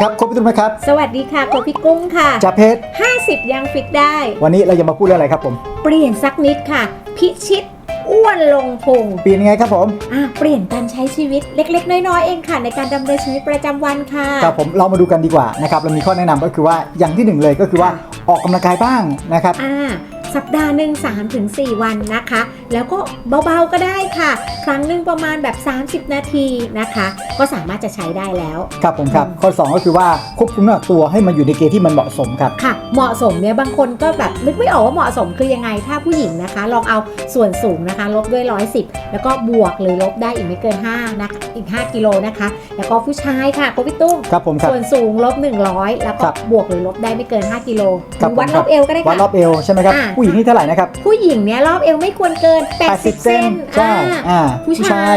ครับครบพี่ตุ้มไหมครับ สวัสดีค่ะโคพี่กุ้งค่ะจ่าเพชร50 ยังฟิตได้ วันนี้เราจะมาพูดเรื่องอะไรครับผม เปลี่ยนสักนิดค่ะ พิชิตอ้วนลงพุงเปลี่ยนยังไงครับผมอะเปลี่ยนการใช้ชีวิตเล็ก ๆ น้อยๆเองค่ะ ในการดำเนินชีวิตประจำวันค่ะครับผมเรามาดูกันดีกว่านะครับเรามีข้อแนะนำก็คือว่าอย่างที่หนึ่งเลยก็คือว่าออกกำลังกายบ้างนะครับอ่า สัปดาห์หนึ่ง3ถึง4วันนะคะ แล้วก็เบาๆก็ได้ค่ะ ครั้งหนึ่งประมาณแบบ 30 นาทีนะคะ ก็สามารถจะใช้ได้แล้ว ครับผมครับ ข้อ 2 ก็คือว่าควบคุมน้ำหนักตัวให้มันอยู่ในเกณฑ์ที่มันเหมาะสมครับค่ะ เหมาะสมเนี่ยบางคนก็แบบนึกไม่ออกว่าเหมาะสมคือยังไงถ้าผู้หญิงนะคะ ลองเอาส่วนสูงนะคะ ลบด้วย 110 แล้วก็บวกหรือลบได้อีกไม่เกิน5นะคะอีก 5กิโลนะคะ แล้วก็ผู้ชายค่ะโคพี่ตุ้งครับผมครับส่วนสูงลบ 100 แล้วก็ครับบวกหรือลบได้ไม่เกิน 5กิโลครับหรือวัดผมรครัอบบเอวก็ได้วัดค่ะรอบเอวใช่ไหมครับอ่าผู้หญิงนี่เท่าไหร่นะครับ ผู้หญิงเนี่ยรอบเอวไม่ควรเกิน 80เซนใช่อ่าอ่าผู้ชาย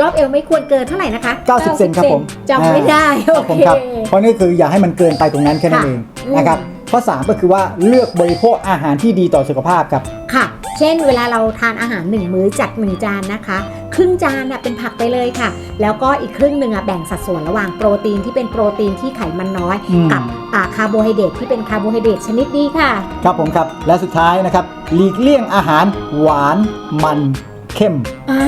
รอบเอวไม่ควรเกินเท่าไหร่นะคะ90เซนครับผมจำไม่ได้คโอรับผมเคครับเพราะนี่คืออย่าให้มันเกินไปตรงนั้นแค่นั้นค่ะเองอืมนะครับข้อ3ก็คือว่าเลือกบริโภคอาหารที่ดีต่อสุขภาพครับ ค่ะ เช่น เวลาเราทานอาหารหนึ่งมื้อจัดหนึ่งจานนะคะ ครึ่งจานน่ะเป็นผักไปเลยค่ะ แล้วก็อีกครึ่งหนึ่งอะแบ่งสัดส่วนระหว่างโปรตีนที่เป็นโปรตีนที่ไขมันน้อยอืมกับอ่าคาร์โบไฮเดรตที่เป็นคาร์โบไฮเดรตชนิดดีค่ะ ครับผมครับ และสุดท้ายนะครับหลีกเลี่ยงอาหารหวานมันเข้มอ่า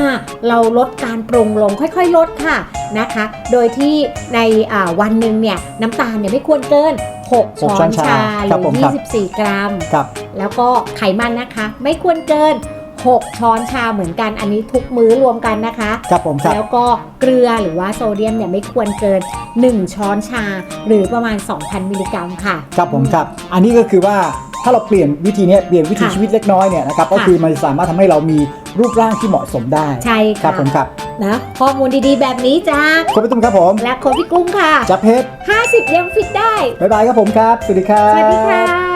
เราลดการปรุงลงค่อยๆ ลดค่ะนะคะ โดยที่ในอ่าวันหนึ่งเนี่ยน้ำตาลเนี่ยไม่ควรเกิน 6 ช้อช้อนนชาชาหครับรืผมอครับ24 กรัมครับแล้วก็ไขมันนะคะ ไม่ควรเกิน 6 ช้อนชาเหมือนกันอันนี้ทุกมื้อรวมกันนะคะครับผมครับแล้วก็เกลือหรือว่าโซเดียมเนี่ยไม่ควรเกิน 1 ช้อนชาหรือประมาณ 2,000 มิลลิกรัมค่ะครับผมครับ อันนี้ก็คือว่าถ้าเราเปลี่ยนวิธีเนี้ยเปลี่ยนวิถีค่ะชีวิตเล็กน้อยเนี่ยนะครับก็ค่ะคือมันสามารถทำให้เรามีรูปร่างที่เหมาะสมได้ใช่ครัค่ะบผมครับ นะ ข้อมูลดีๆ แบบนี้จากคุณพี่ตุ้มครับผม และโคชพี่กุ้งค่ะ จับเพชร50 ยังฟิตได้ บ๊ายบายครับผมครับ สวัสดีครับ สวัสดีค่ะ